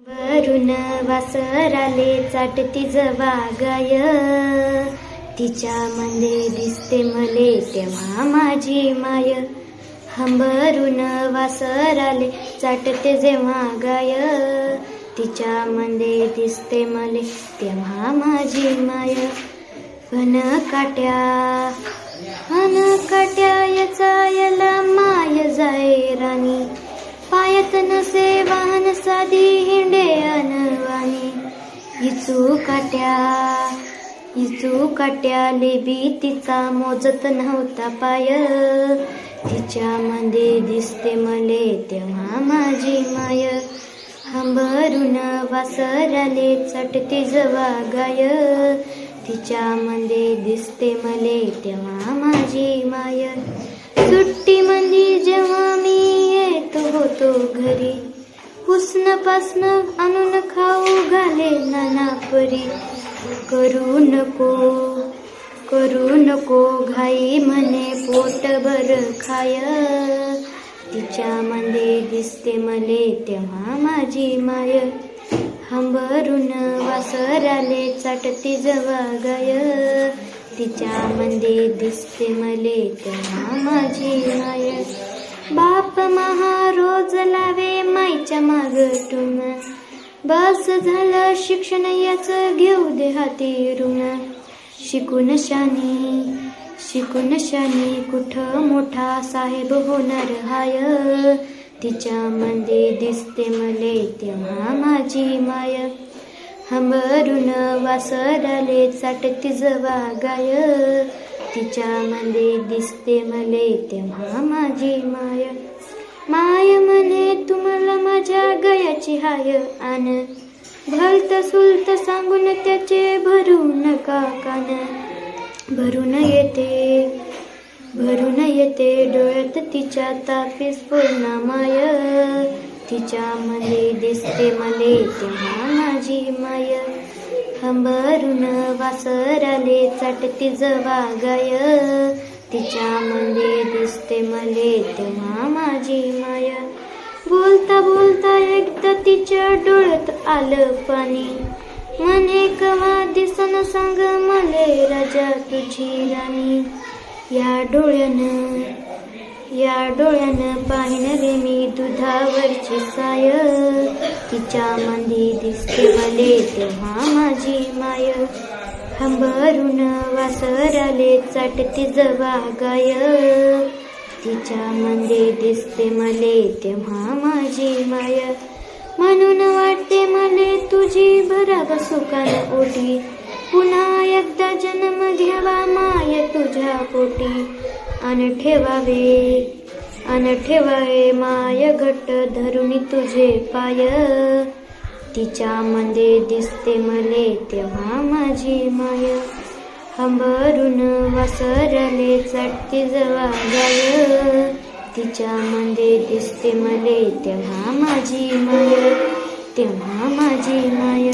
वरून वासराले चाटती जवागाय तिच्या मध्ये दिसते मले तेव्हा माझी माय. हंबरून वासराले चाटते जेव्हा गाय. तिच्या मध्ये दिसते मले तेव्हा माझी माय. फन काट्या फन काट्या याचा याला माय जा नसे वाहन साधी हिंडे अनवाणी. इचू काट्या इचू काट्या लेबी तिचा मोजत नव्हता पाय. तिच्यामध्ये दिसते मले तेव्हा माझी माय. हंबरून वासराले चटते जवा गाय. तिच्यामध्ये दिसते मले तेव्हा माझी माय. घरी. हुसन पासन आणून खाऊ घाले नाना परी करू नको करू नको घाई म्हणे पोट बर खाय. तिच्यामध्ये दिसते मले तेव्हा माझी माय. हंबरून वासराले चाटती जवा गाय. तिच्यामध्ये दिसते मले तेव्हा माझी माय. बाप महा रोज लावे माईच्या मागटून बस झालं शिक्षण याच घेऊ दे हाती ऋण शिकून शानी शिकून शानी कुठं मोठा साहेब होणार हाय? तिच्यामध्ये दिसते मले तेव्हा माझी माय. हमरून वासराले चाटती जवा गाय तिच्यामध्ये दिसते मले तेव्हा माझी माय. माय म्हणे तुम्हाला माझ्या गयाची हाय आन. भलत सुलत सांगून त्याचे भरू नका कान. भरून येते भरून येते डोळ्यात तिच्या तापीस पूर्ण माय. तिच्यामध्ये दिसते मले तेव्हा माझी माय. हंबरून वासराले चाटती जवा गाय. तिच्यामध्ये दिसते मले तेव्हा माझी माया. बोलता बोलता एकदा तिच्या डोळ्यात आलं पाणी. मने कवा दिसन सांग मले राजा तुझी राणी. या डोळ्यानं या डोळ्यानं पाहिन रे मी दुधावरची साय. मंदी दिसते मले तेव्हा माझी माय. हंबरून वासराले चाटती जवा गाय. मंदी दिसते मले तेव्हा माझी माय. म्हणून वाटते मले तुझी भराग सुकान ओटी. पुन्हा एकदा जन्म घ्यावा माय तुझ्या पोटी. अन ठेवावे अन ठेवावे माय घट्ट धरुणी तुझे पाय. तिच्यामध्ये दिसते मले तेव्हा माझी माय. हंबरून वासरले चटके जवा गाय तिच्यामध्ये दिसते मले तेव्हा माझी माय तेव्हा माझी माय.